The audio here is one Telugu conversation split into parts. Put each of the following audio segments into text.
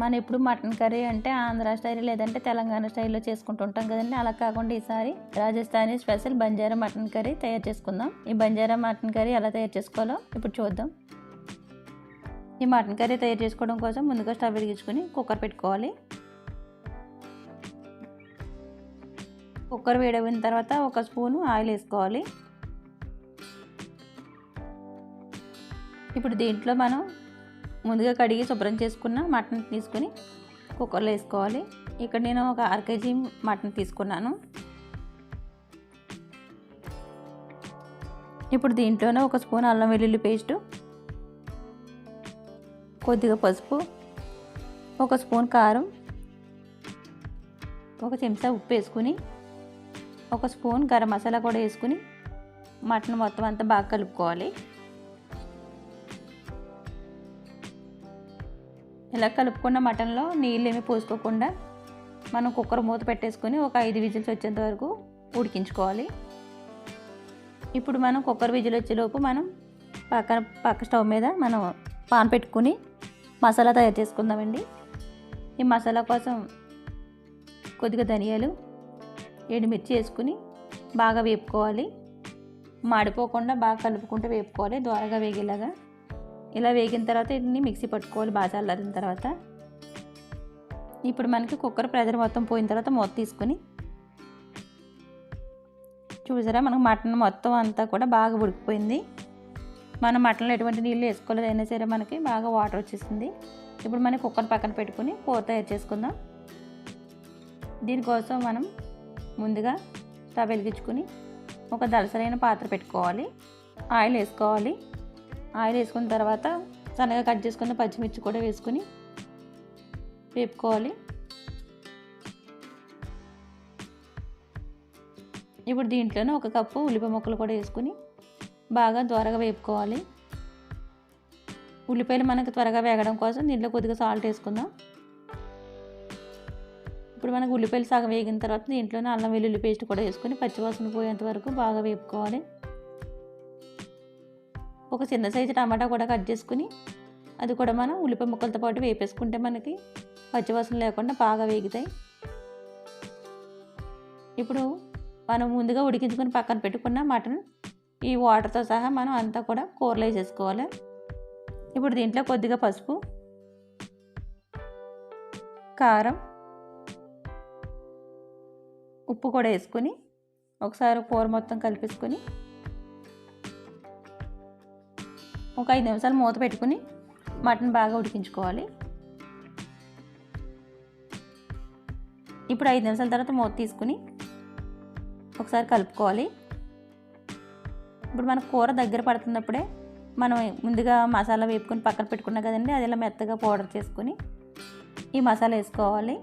మనం ఇప్పుడు మటన్ కర్రీ అంటే ఆంధ్ర స్టైల్ లేదంటే తెలంగాణ స్టైల్లో చేసుకుంటుంటాం కదండి. అలా కాకుండా ఈసారి Rajasthani special Banjara mutton curry తయారు చేసుకుందాం. ఈ బంజారా మటన్ కర్రీ ఎలా తయారు చేసుకోవాలో ఇప్పుడు చూద్దాం. ఈ మటన్ కర్రీ తయారు చేసుకోవడం కోసం ముందుగా స్టవ్ వెలిగించుకొని కుక్కర్ పెట్టుకోవాలి. కుక్కర్ వేడవిన తర్వాత ఒక స్పూను ఆయిల్ వేసుకోవాలి. ఇప్పుడు దీంట్లో మనం ముందుగా కడిగి శుభ్రం చేసుకున్న మటన్ తీసుకొని కుక్కర్లో వేసుకోవాలి. ఇక్కడ నేను ఒక అరకేజీ మటన్ తీసుకున్నాను. ఇప్పుడు దీంట్లోనే ఒక స్పూన్ అల్లం వెల్లుల్లి పేస్టు కొద్దిగా పసుపు ఒక స్పూన్ కారం ఒక చెంచా ఉప్పు వేసుకుని ఒక స్పూన్ గరం మసాలా కూడా వేసుకుని మటన్ మొత్తం అంతా బాగా కలుపుకోవాలి. ఇలా కలుపుకున్న మటన్లో నీళ్ళు ఏమి పోసుకోకుండా మనం కుక్కర్ మూత పెట్టేసుకొని ఒక ఐదు విజిల్స్ వచ్చేంత వరకు ఉడికించుకోవాలి. ఇప్పుడు మనం కుక్కర్ విజిల్ వచ్చేలోపు మనం పక్కన పక్క స్టవ్ మీద మనం పాన్ పెట్టుకుని మసాలా తయారు చేసుకుందామండి. ఈ మసాలా కోసం కొద్దిగా ధనియాలు ఎండుమిర్చి వేసుకుని బాగా వేపుకోవాలి. మాడిపోకుండా బాగా కలుపుకుంటూ వేపుకోవాలి. ద్వారగా వేగేలాగా ఇలా వేగిన తర్వాత ఇన్ని మిక్సీ పట్టుకోవాలి బాగా చల్లారిన తర్వాత. ఇప్పుడు మనకి కుక్కర్ ప్రెజర్ మొత్తం పోయిన తర్వాత మూత తీసుకుని చూసారా మనకు మటన్ మొత్తం అంతా కూడా బాగా ఉడికిపోయింది. మనం మటన్లో ఎటువంటి నీళ్ళు వేసుకోలేదు అయినా సరే మనకి బాగా వాటర్ వచ్చేసింది. ఇప్పుడు మనం కుక్కర్ పక్కన పెట్టుకుని కూర తయారు చేసుకుందాం. దీనికోసం మనం ముందుగా స్టవ్ వెలిగించుకుని ఒక దలసరైన పాత్ర పెట్టుకోవాలి. ఆయిల్ వేసుకోవాలి. ఆయిల్ వేసుకున్న తర్వాత సన్నగా కట్ చేసుకున్న పచ్చిమిర్చి కూడా వేసుకుని వేపుకోవాలి. ఇప్పుడు దీంట్లోనే ఒక కప్పు ఉల్లిపాయ ముక్కలు కూడా వేసుకుని బాగా త్వరగా వేపుకోవాలి. ఉల్లిపాయలు మనకు త్వరగా వేగడం కోసం దీంట్లో కొద్దిగా సాల్ట్ వేసుకుందాం. ఇప్పుడు మనకు ఉల్లిపాయలు సగం వేగిన తర్వాత దీంట్లోనే అల్లం వెల్లుల్లి పేస్ట్ కూడా వేసుకొని పచ్చివాసన పోయేంత వరకు బాగా వేపుకోవాలి. ఒక చిన్న సైజు టమాటా కూడా కట్ చేసుకుని అది కూడా మనం ఉల్లిపాయ ముక్కలతో పాటు వేపేసుకుంటే మనకి పచ్చివాసన లేకుండా బాగా వేగుతాయి. ఇప్పుడు మనం ముందుగా ఉడికించుకొని పక్కన పెట్టుకున్న మటన్ ఈ వాటర్తో సహా మనం అంతా కూడా కూరలో వేసేసుకోవాలి. ఇప్పుడు దీంట్లో కొద్దిగా పసుపు కారం ఉప్పు కూడా వేసుకొని ఒకసారి కూర మొత్తం కలిపేసుకొని ఒక ఐదు నిమిషాలు మూత పెట్టుకుని మటన్ బాగా ఉడికించుకోవాలి. ఇప్పుడు ఐదు నిమిషాల తర్వాత మూత తీసుకుని ఒకసారి కలుపుకోవాలి. ఇప్పుడు మన కూర దగ్గర పడుతున్నప్పుడే మనం ముందుగా మసాలా వేపుకొని పక్కన పెట్టుకున్నాం కదండి అది ఇలా మెత్తగా పౌడర్ చేసుకుని ఈ మసాలా వేసుకోవాలి.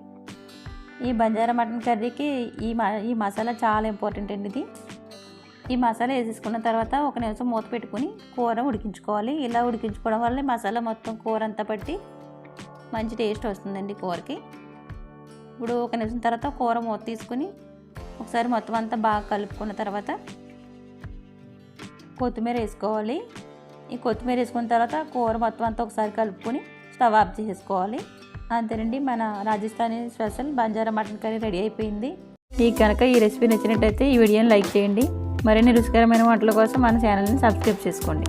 ఈ బంజారా మటన్ కర్రీకి ఈ ఈ మసాలా చాలా ఇంపార్టెంట్ అండి ఇది. ఈ మసాలా వేసేసుకున్న తర్వాత ఒక నిమిషం మూత పెట్టుకుని కూర ఉడికించుకోవాలి. ఇలా ఉడికించుకోవడం వల్ల మసాలా మొత్తం కూర అంతా పట్టి మంచి టేస్ట్ వస్తుందండి కూరకి. ఇప్పుడు ఒక నిమిషం తర్వాత కూర మూత తీసుకుని ఒకసారి మొత్తం అంతా బాగా కలుపుకున్న తర్వాత కొత్తిమీర వేసుకోవాలి. ఈ కొత్తిమీర వేసుకున్న తర్వాత కూర మొత్తం అంతా ఒకసారి కలుపుకొని స్టవ్ ఆఫ్ చేసేసుకోవాలి. అంతేనండి మన Rajasthani special Banjara mutton curry ready అయిపోయింది. మీకు కనుక ఈ రెసిపీ నచ్చినట్టయితే ఈ వీడియోని లైక్ చేయండి. మరిన్ని రుచికరమైన వంటల కోసం మన ఛానల్ని సబ్స్క్రైబ్ చేసుకోండి.